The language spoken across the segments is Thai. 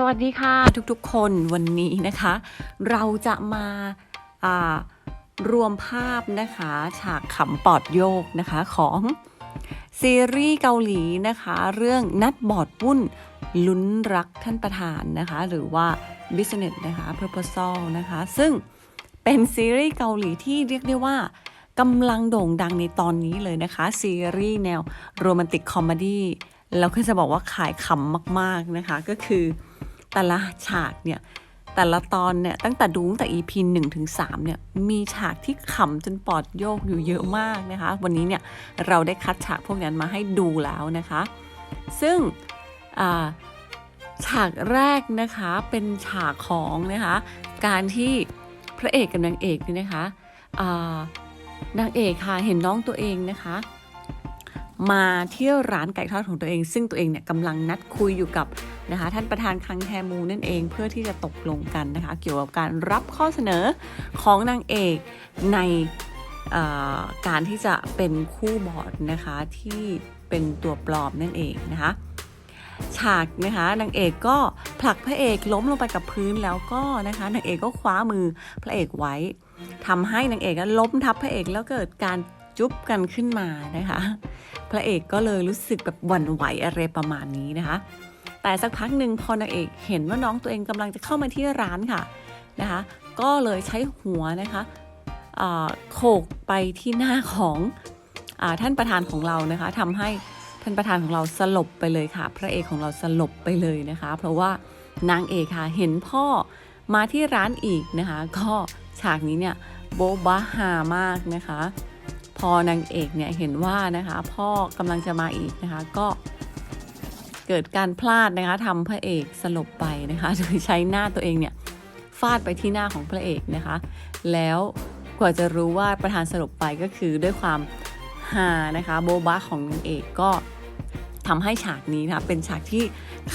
สวัสดีค่ะทุกๆคนวันนี้นะคะ เราจะมาารวมภาพนะคะฉากขำปอดโยกนะคะของซีรีส์เกาหลีนะคะ เรื่องนัดบอดวุ่นลุ้นรักท่านประธานนะคะ หรือว่า Business นะคะ Proposal นะคะ ซึ่งเป็นซีรีส์เกาหลีที่เรียกได้ว่ากำลังโด่งดังในตอนนี้เลยนะคะ ซีรีส์แนวโรแมนติกคอมเมดี้เราก็จะบอกว่าขายขำมากๆนะคะ ก็คือ แต่ละฉากเนี่ยแต่ละตอนเนี่ยตั้งแต่ดูตั้งแต่ EP 1ถึง3เนี่ยมีฉากที่ขำจนปอดโยกอยู่เยอะมากนะคะ วันนี้เนี่ยเราได้คัดฉากพวกนั้นมาให้ดูแล้วนะคะ ซึ่งฉากแรกนะคะเป็นฉากของนะคะการที่พระเอกกับนางเอกนี่นะคะนางเอกค่ะเห็นน้องตัวเองนะคะ มาเที่ยวร้านไก่ทอดของตัวเอง ซึ่งตัวเองเนี่ยกำลังนัดคุยอยู่กับนะคะท่านประธานคังแทมูนั่นเองเพื่อที่จะตกลงกันนะคะเกี่ยวกับการรับข้อเสนอของนางเอกในการที่จะเป็นคู่บอร์ดนะคะที่เป็นตัวปลอมนั่นเองนะคะฉากนะคะนางเอกก็ผลักพระเอกล้มลงไปกับพื้นแล้วก็นะคะนางเอกก็คว้ามือพระเอกไว้ทำให้นางเอกล้มทับพระเอกแล้วเกิดการ จุ๊บกันขึ้นมานะคะ พระเอกก็เลยรู้สึกแบบหวั่นไหวอะไรประมาณนี้นะคะ แต่สักพักหนึ่งพอนางเอกเห็นว่าน้องตัวเองกำลังจะเข้ามาที่ร้านค่ะนะคะ ก็เลยใช้หัวนะคะโขกไปที่หน้าของอท่านประธานของเรานะคะทำให้ท่านประธานของเราสลบไปเลยค่ะ พระเอกของเราสลบไปเลยนะคะ เพราะว่านางเอกค่ะเห็นพ่อมาที่ร้านอีกนะคะ ก็ฉากนี้เนี่ยโบบาฮามากนะคะ พอนางเอกเนี่ยเห็นว่านะคะพ่อกำลังจะมาอีกนะคะก็เกิดการพลาดนะคะทำพระเอกสลบไปนะคะโดยใช้หน้าตัวเองเนี่ยฟาดไปที่หน้าของพระเอกนะคะ แล้วกว่าจะรู้ว่าประธานสลบไปก็คือด้วยความฮานะคะโบบาของนางเอกก็ทำให้ฉากนี้นะคะเป็นฉากที่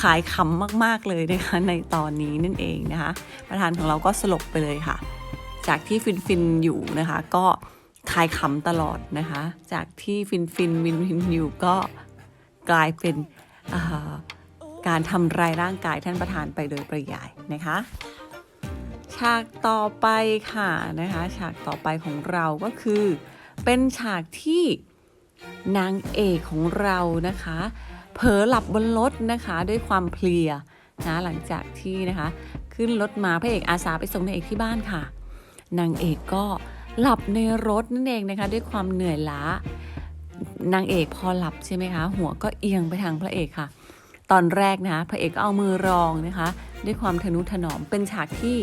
ขายขำมาก ๆ เลยนะคะในตอนนี้นั่นเองนะคะ ประธานของเราก็สลบไปเลยค่ะ จากที่ฟินฟินอยู่นะคะก็ ขายขำตลอดนะคะ จากที่ฟินฟินวินวินอยู่ก็กลายเป็นการทำร้ายร่างกายท่านประธานไปโดยปริยายนะคะ ฉากต่อไปค่ะนะคะ ฉากต่อไปของเราก็คือ เป็นฉากที่นางเอกของเรานะคะ เผลอหลับบนรถนะคะด้วยความเพลียนะหลังจากที่นะคะ ขึ้นรถมาพระเอกอาสาไปส่งนางเอกที่บ้านค่ะ นางเอกก็ หลับในรถนั่นเองนะคะ ด้วยความเหนื่อยล้านางเอกพอหลับใช่ไหมคะ หัวก็เอียงไปทางพระเอกค่ะ ตอนแรกนะคะพระเอกก็เอามือรองนะคะ ด้วยความทนุถนอมเป็นฉากที่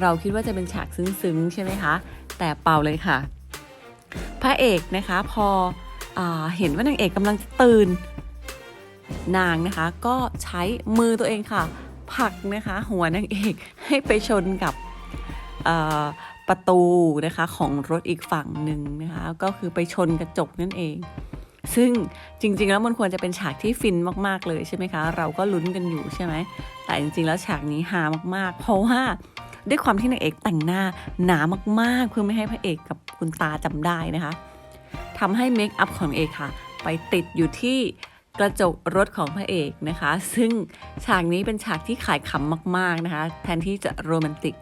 เราคิดว่าจะเป็นฉากซึ้งๆใช่ไหมคะ แต่เปล่าเลยค่ะ พระเอกนะคะพออเห็นว่านางเอกกำลังตื่น นางนะคะก็ใช้มือตัวเองค่ะผลักนะคะ หัวนางเอกให้ไปชนกับ ประตูนะคะของรถอีกฝั่งหนึ่งนะคะก็คือไปชนกระจกนั่นเอง ซึ่งจริง ๆ แล้วมันควรจะเป็นฉากที่ฟินมากๆเลยใช่ไหมคะ เราก็ลุ้นกันอยู่ใช่ไหมแต่จริงๆแล้วฉากนี้ฮามากๆ เพราะว่าด้วยความที่นางเอกแต่งหน้าหนามากๆ เพื่อไม่ให้พระเอกกับคุณตาจำได้นะคะทำให้เมคอัพของเอกค่ะ ไปติดอยู่ที่กระจกรถของพระเอกนะคะ ซึ่งฉากนี้เป็นฉากที่ขายขำมาก ๆนะคะ แทนที่จะโรแมนติก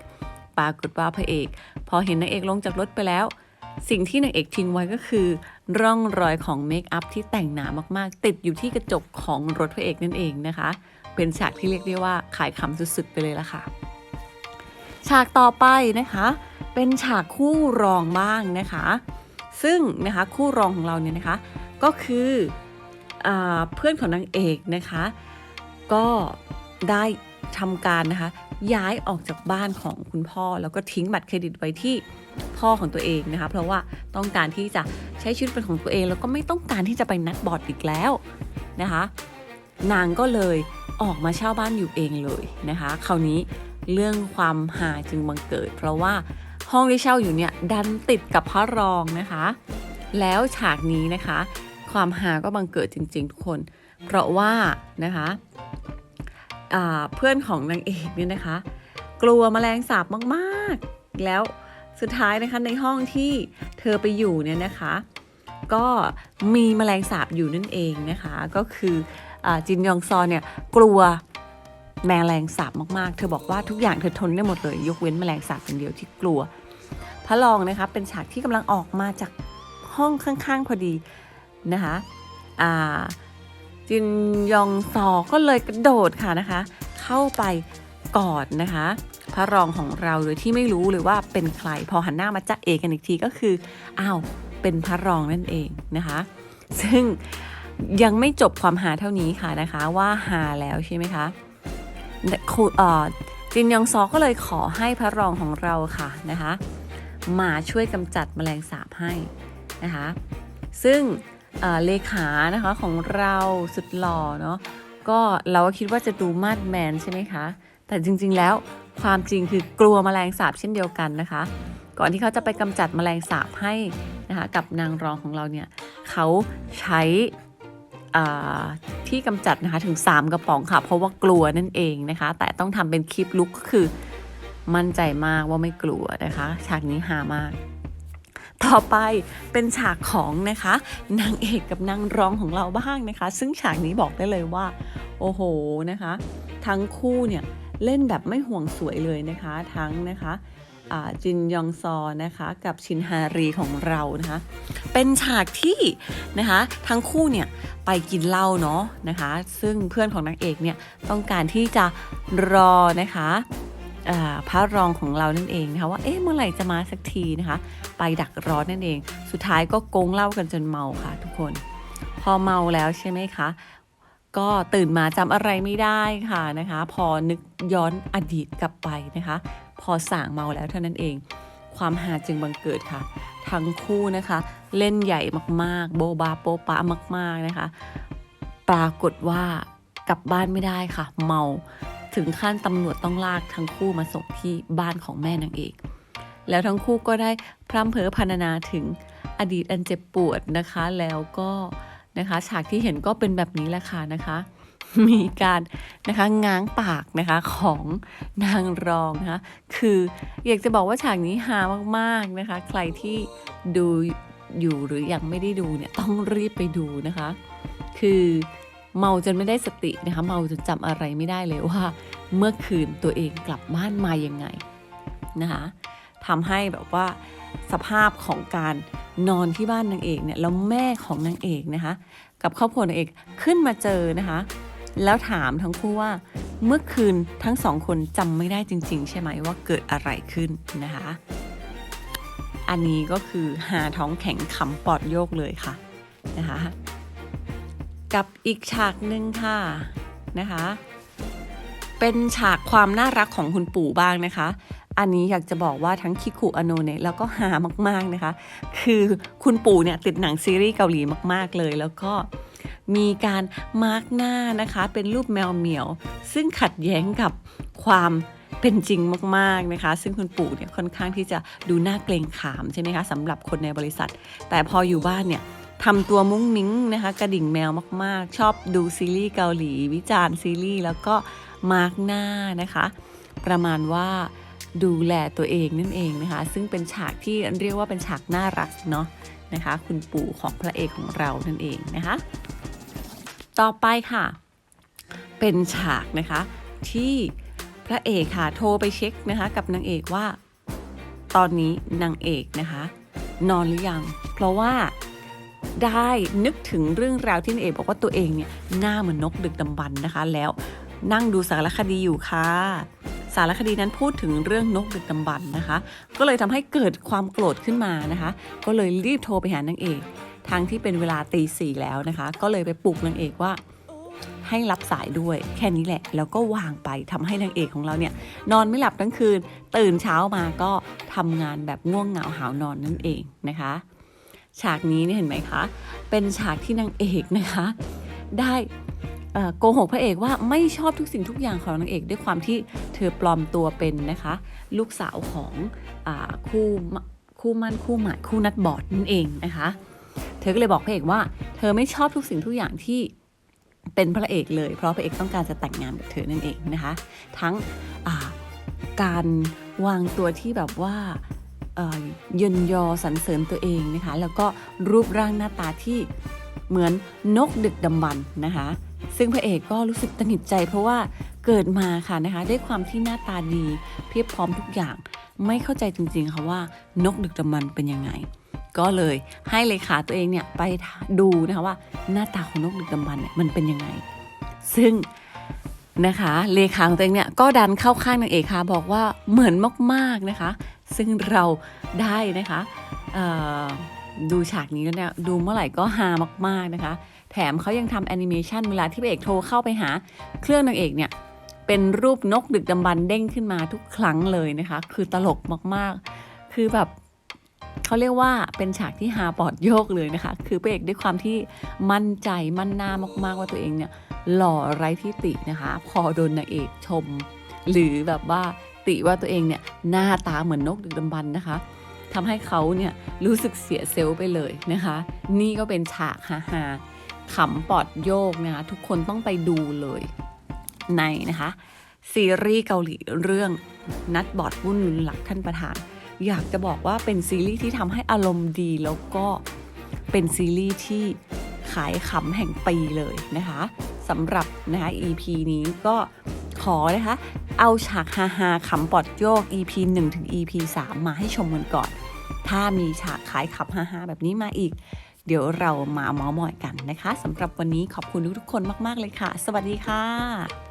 ปรากฏว่าพระเอก พอเห็นนางเอกลงจากรถไปแล้ว สิ่งที่นางเอกทิ้งไว้ก็คือ ร่องรอยของเมคอัพที่แต่งหนามากๆ ติดอยู่ที่กระจกของรถพระเอกนั่นเองนะคะ เป็นฉากที่เรียกได้ว่าขายคำสุดๆไปเลยละค่ะ ฉากต่อไปนะคะ เป็นฉากคู่รองบ้างนะคะ ซึ่งนะคะคู่รองของเราเนี่ยนะคะ ก็คืออเพื่อนของนางเอกนะคะ ก็ได้ทำการนะคะ ย้ายออกจากบ้านของคุณพ่อ แล้วก็ทิ้งบัตรเครดิตไว้ที่พ่อของตัวเองนะคะเพราะว่าต้องการที่จะใช้ชีวิตเป็นของตัวเอง แล้วก็ไม่ต้องการที่จะไปนัดบอร์ดอีกแล้วนะคะนางก็เลยออกมาเช่าบ้านอยู่เองเลยนะคะคราวนี้เรื่องความหาจึงบังเกิด เพราะว่าห้องที่เช่าอยู่เนี่ยดันติดกับพระรองนะคะ แล้วฉากนี้นะคะ ความหาก็บังเกิดจริงๆทุกคน เพราะว่านะคะ เพื่อนของนางเอกเนี่ยนะคะ กลัวมแมลงสาบมากๆ แล้วสุดท้ายนะคะในห้องที่เธอไปอยู่เนี่ยนะคะ ก็มีมแมลงสาบอยู่นั่นเองนะคะ ก็คืออจินยองซอนเนี่ยกลัวแมลงสาบมากๆ เธอบอกว่าทุกอย่างเธอทนได้หมดเลย ยกเว้นแมลงสาบอย่างเดียวที่กลัว พระรองนะคะเป็นฉากที่กำลังออกมาจากห้องข้างๆพอดีนะคะอ่า จินยองซอก็เลยกระโดดค่ะนะคะ เข้าไปกอดนะคะ พระรองของเราโดยที่ไม่รู้เลยว่าเป็นใครพอหันหน้ามาจ้าเอกันอีกทีก็คืออ้าวเป็นพระรองนั่นเองนะคะ ซึ่งยังไม่จบความหาเท่านี้ค่ะนะคะว่าหาแล้วใช่ไหมคะจินยองซอก็เลยขอให้พระรองของเราค่ะนะคะ มาช่วยกำจัดแมลงสาบให้นะคะ ซึ่ง เลขานะคะของเราสุดหล่อเนาะก็เราก็คิดว่าจะดูมาดแมนใช่ไหมคะ แต่จริง ๆ แล้วความจริงคือกลัวแมลงสาบเช่นเดียวกันนะคะ ก่อนที่เขาจะไปกำจัดแมลงสาบให้นะคะกับนางรองของเราเนี่ยเขาใช้ที่กำจัดนะคะถึง 3 กระป๋องค่ะ เพราะว่ากลัวนั่นเองนะคะ แต่ต้องทำเป็นคลิปลุกก็คือมั่นใจมากว่าไม่กลัวนะคะ ฉากนี้หามาก ต่อไปเป็นฉากของนะคะนางเอกกับนางรองของเราบ้างนะคะ ซึ่งฉากนี้บอกได้เลยว่า โอ้โหนะคะ ทั้งคู่เนี่ยเล่นแบบไม่ห่วงสวยเลยนะคะ ทั้งนะคะจินยองซอนะคะกับชินฮารีของเรานะคะ เป็นฉากที่นะคะทั้งคู่เนี่ยไปกินเหล้าเนาะนะคะ ซึ่งเพื่อนของนางเอกเนี่ยต้องการที่จะรอนะคะ พระรองของเรานั่นเองนะคะว่าเอ๊ะเมื่อไหร่จะมาสักทีนะคะ ไปดักรอนั่นเอง สุดท้ายก็โกงเหล้ากันจนเมาค่ะ ทุกคน พอเมาแล้วใช่ไหมคะก็ตื่นมาจำอะไรไม่ได้ค่ะนะคะ พอนึกย้อนอดีตกลับไปนะคะ พอส่างเมาแล้วเท่านั้นเอง ความหาจึงบังเกิดค่ะ ทั้งคู่นะคะ เล่นใหญ่มากๆ โบบาโปปะมาก ๆนะคะ ปรากฏว่ากลับบ้านไม่ได้ค่ะ เมา ถึงขั้นตำรวจต้องลากทั้งคู่มาส่งที่บ้านของแม่นางเอก แล้วทั้งคู่ก็ได้พร่ำเพ้อพรรณนาถึงอดีตอันเจ็บปวดนะคะ แล้วก็นะคะฉากที่เห็นก็เป็นแบบนี้แหละค่ะนะคะ มีการนะคะง้างปากนะคะของนางรองนะคะคืออยากจะบอกว่าฉากนี้ฮามากๆนะคะ ใครที่ดูอยู่หรือยังไม่ได้ดูเนี่ยต้องรีบไปดูนะคะ คือ เมาจนไม่ได้สตินะคะเมาจนจำอะไรไม่ได้เลยว่า เมื่อคืนตัวเองกลับบ้านมายังไงนะคะทำให้แบบว่าสภาพของการนอนที่บ้านนางเอกเนี่ยแล้วแม่ของนางเอกนะคะกับครอบครัวนางเอกขึ้นมาเจอนะคะแล้วถามทั้งคู่ว่าเมื่อคืนทั้งสองคนจำไม่ได้จริง ๆ ใช่ไหมว่าเกิดอะไรขึ้นนะคะอันนี้ก็คือหาท้องแข็งขำปอดโยกเลยค่ะนะคะ กับอีกฉากหนึ่งค่ะนะคะ เป็นฉากความน่ารักของคุณปู่บ้างนะคะ อันนี้อยากจะบอกว่าทั้งคิคุอโนเนะแล้วก็หามากๆนะคะ คือคุณปู่เนี่ยติดหนังซีรีส์เกาหลีมาก ๆเลยแล้วก็มีการมาร์กหน้านะคะ เป็นรูปแมวเหมียว ซึ่งขัดแย้งกับความ เป็นจริงมากๆนะคะ ซึ่งคุณปู่เนี่ยค่อนข้างที่จะดูน่าเกรงขามใช่ไหมคะสำหรับคนในบริษัท แต่พออยู่บ้านเนี่ยทำตัวมุ้งมิ้งนะคะกระดิ่งแมวมากๆ ชอบดูซีรีส์เกาหลี วิจารณ์ซีรีส์แล้วก็มาร์กหน้านะคะ ประมาณว่าดูแลตัวเองนั่นเองนะคะ ซึ่งเป็นฉากที่เรียกว่าเป็นฉากน่ารักเนาะนะคะ คุณปู่ของพระเอกของเรานั่นเองนะคะ ต่อไปค่ะ เป็นฉากนะคะที่ พระเอกค่ะโทรไปเช็คนะคะ กับนางเอกว่า ตอนนี้นางเอกนะคะ นอนหรือยัง เพราะว่าได้นึกถึงเรื่องราวที่นางเอกบอกว่าตัวเองเนี่ยหน้าเหมือนนกดึกดำบรรนะคะ แล้วนั่งดูสารคดีอยู่ค่ะ สารคดีนั้นพูดถึงเรื่องนกดึกดำบรรนะคะ ก็เลยทำให้เกิดความโกรธขึ้นมานะคะ ก็เลยรีบโทรไปหานางเอกทางที่เป็นเวลาตีสี่แล้วนะคะ ก็เลยไปปลุกนางเอกว่า ให้รับสายด้วยแค่นี้แหละ แล้วก็วางไปทำให้นางเอกของเราเนี่ย นอนไม่หลับทั้งคืน ตื่นเช้ามาก็ทำงานแบบง่วงเหงาหาวนอนนั่นเองนะคะ ฉากนี้เนี่ยเห็นไหมคะ เป็นฉากที่นางเอกนะคะ ได้โกหกพระเอกว่าไม่ชอบทุกสิ่งทุกอย่างของนางเอกด้วยความที่เธอปลอมตัวเป็นนะคะ ลูกสาวของอคู่มคู่มั่นคู่หมายคู่นัดบอร์ดนั่นเองนะคะ เธอก็เลยบอกพระเอกว่า เธอไม่ชอบทุกสิ่งทุกอย่างที่ เป็นพระเอกเลย เพราะพระเอกต้องการจะแต่งงานกับเธอนั่นเองนะคะ ทั้งการวางตัวที่แบบว่าเยินยอสรรเสริญตัวเองนะคะ แล้วก็รูปร่างหน้าตาที่เหมือนนกดึกดำบรรนะคะ ซึ่งพระเอกก็รู้สึกตังหิดใจ เพราะว่าเกิดมาค่ะนะคะด้วยความที่หน้าตาดีเพียบพร้อมทุกอย่าง ไม่เข้าใจจริงๆค่ะว่านกดึกดำบรรเป็นยังไง ก็เลยให้เลขาตัวเองเนี่ยไปดูนะคะว่าหน้าตาของนกดึกดำบรรเนี่ยมันเป็นยังไง ซึ่งนะคะเลขาของตัวเองเนี่ยก็ดันเข้าข้างนางเอกค่ะบอกว่าเหมือนมากๆนะคะ ซึ่งเราได้นะคะดูฉากนี้แล้วเนี่ยดูเมื่อไหร่ก็ฮามาก ๆนะคะ แถมเขายังทำแอนิเมชันเวลาที่พระเอกโทรเข้าไปหา เครื่องนางเอกเนี่ยเป็นรูปนกดึกดำบรรเด้งขึ้นมาทุกครั้งเลยนะคะ คือตลกมากๆ คือแบบ เขาเรียกว่าเป็นฉากที่ฮาปอดโยกเลยนะคะ คือพระเอกด้วยความที่มั่นใจมั่นหน้ามากๆว่าตัวเองเนี่ยหล่อไร้ที่ตินะคะ พอโดนนางเอกชม หรือแบบว่าติว่าตัวเองเนี่ยหน้าตาเหมือนนกดึกดำบรรนะคะทำให้เขาเนี่ยรู้สึกเสียเซลล์ไปเลยนะคะ นี่ก็เป็นฉากฮาฮาขำปอดโยกนะคะทุกคนต้องไปดูเลยในนะคะซีรีส์เกาหลีเรื่องนัดบอดวุ่นหลักท่านประธาน อยากจะบอกว่าเป็นซีรีส์ที่ทำให้อารมณ์ดีแล้วก็เป็นซีรีส์ที่ขายขำแห่งปีเลยนะคะสำหรับนะคะ EP นี้ก็ขอนะคะ เอาฉากฮาฮาขำปอดโยก EP 1 ถึง EP 3 มาให้ชมกันก่อน ถ้ามีฉากขายขำฮาฮาแบบนี้มาอีก เดี๋ยวเรามาเมาส์มอยกันนะคะสำหรับวันนี้ขอบคุณทุกๆคนมาก ๆ เลยค่ะ สวัสดีค่ะ